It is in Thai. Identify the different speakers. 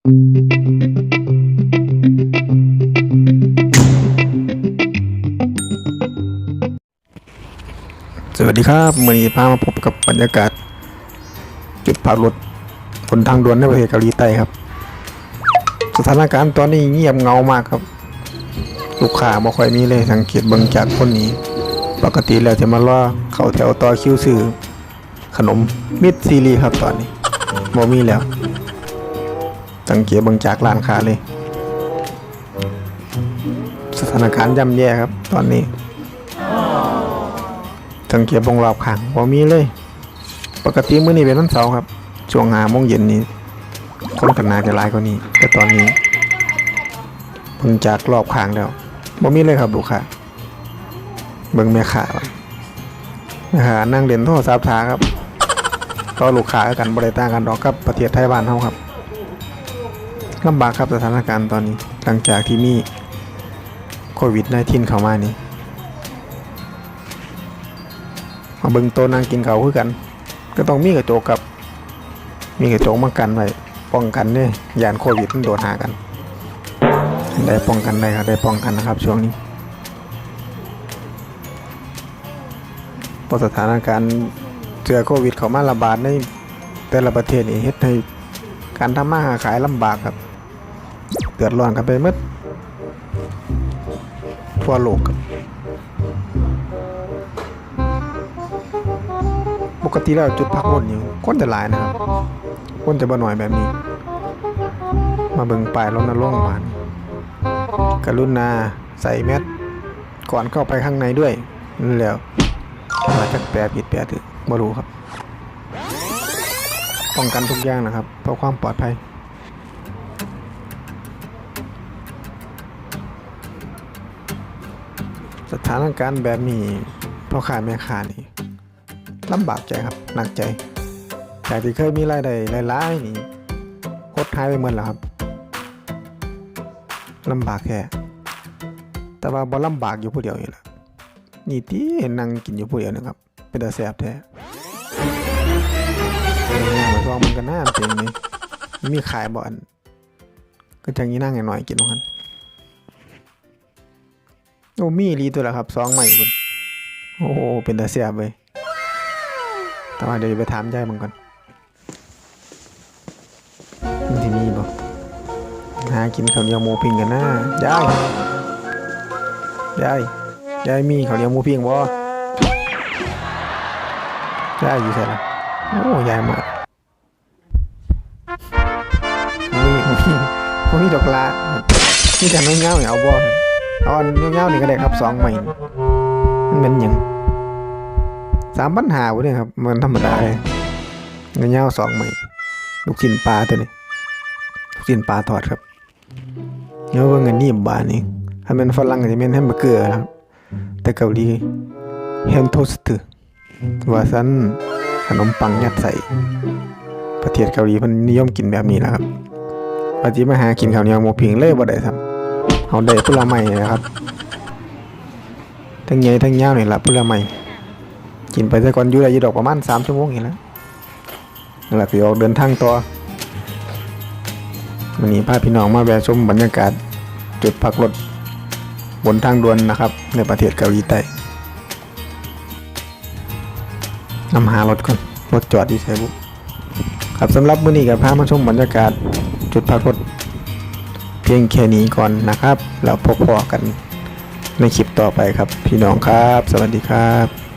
Speaker 1: สวัสดีครับมื่อนี้พามาพบกับบรรยากาศ จุดพักรถบนทางด่วนในประเทศเกาหลีใต้ครับ สถานการณ์ตอนนี้เงียบเงามากครับ ลูกค้าบ่ค่อยมีเลยสังเกตเบิ่งจากคนนี้ ปกติแล้วจะมารอเข้าแถวต่อคิวซื้อขนมมิดซีรีครับตอนนี้บ่มีแล้ว สังเกตเบิ่งจากร้านค้าเลย สถานการณ์ย่ำแย่ครับ ตอนนี้ สังเกตบงรอบข้างบ่มีเลย ปกติมื้อนี้เป็นวันเสาร์ครับ ช่วงหาโมงเย็นนี้คนกันนาจะหลายกว่านี้ แต่ตอนนี้เพิ่งจากรอบข้างแล้วบ่มีเลยครับลูกค้าเบิ่งแม่ค้าก่อนแม่ค้านั่งเล่นโทรศัพท์ทาครับก็ลูกค้ากันบ่ได้ต่างกันดอกกับประเทศไทยบ้านเฮาครับ ลำบากครับสถานการณ์ตอนนี้หลังจากที่มีโควิด 19 เข้ามานี่มาเบิ่งโตวนางกินเขาคือกัน ก็ต้องมีกระจกกับ มีกระจกมากันไว้ป้องกันเนี่ยยานโควิดมันโดดหากัน ได้ป้องกันได้ครับได้ป้องกันนะครับ ช่วงนี้เพราะสถานการณ์เชื้อโควิด เข้ามาระบาดในแต่ละประเทศนี่เฮ็ดให้การทำมาหาขายลำบากครับ เดือดร้อนกันไปหมดทั่วโลกครับปกติแล้วจุดพักรถนี่คนจะหลายนะครับ คนจะบ่หน่อยแบบนี้ มาเบิ่งป้ายรณรงค์มานกรุณาใส่แมสก่อนเข้าไปข้างในด้วยนั่นแหล้วมาจากแปลผิดแปลถูกบ่รู้ครับป้องกันทุกอย่างนะครับ เพื่อความปลอดภัย สถานการณ์แบบนี้พ่อค้าแม่ค้านี่ลำบากใจครับหนักใจจากที่เคยมีรายได้หลายๆนี่หดหายไปหมดแล้วครับลำบากแค่แต่ว่าบ่ลำบากอยู่ผู้เดียวอยู่แหละนี่ที่นั่งกินอยู่ผู้เดียวนะครับ เป็นตาแสบแท้งานมาซองมันก็น่าเป็นนี่มีขายบ่อนก็จังนี้นั่งหน่อยกินมัน โอ้มีอีตัวละครับสองใหม่คุณโอ้เป็นตาแสบเลยแต่ว่าเดี๋ยวไปถามยายมันก่อนมันที่นี่บ่หากินข้าวเหนียวหมูพิงกันนะยายยายยายมีข้าวเหนียวหมูพิงบ่ยายอยู่ใส่ละโอ้ยายมามีมีมีมีดอกลามีแต่น้อยเงาๆเอาบ่ เอาอันเงาๆนี่ก็ได้ครับสองใหม่มันเป็นหยังสามปัญหาวะเนี่ยครับ มันธรรมดาเลยเงินเงาสองใหม่ลูกชิ้นปลาตัวนี้ลูกชิ้นปลาทอดครับเนื้อว่าเงินนี่บานนี่ถ้าเป็นฝรั่งจะเป็นแฮมเบอร์เกอร์ครับ แต่เกาหลีแฮมโทสต์ว่าซันขนมปังยัดใส่ประเทศเกาหลีมันนิยมกินแบบนี้นะครับปฏิมาหากินข้าวเหนียวหมูพิงเลยบ่ได้ครับ เอาได้ผลไม้นะครับทั้งใหญ่ทั้งยาวนี่แหละผลไม้กินไปซะก่อนอยู่ได้ยู่ดอกประมาณ3ชั่วโมงอย่างแล้วนั่นแหละคือออกเดินทางต่อวันนี้พาพี่น้องมาแวะชมบรรยากาศ จุดพักรถบนทางด่วนนะครับ ในประเทศเกาหลีใต้นำหารถก่อนรถจอดที่ไซบุครับสำหรับมื้อนี้ก็พามาชมบรรยากาศ จุดพักรถ พียงแค่นี้ก่อนนะครับแล้วพบพอกันในคลิปต่อไปครับ พี่น้องครับ สวัสดีครับ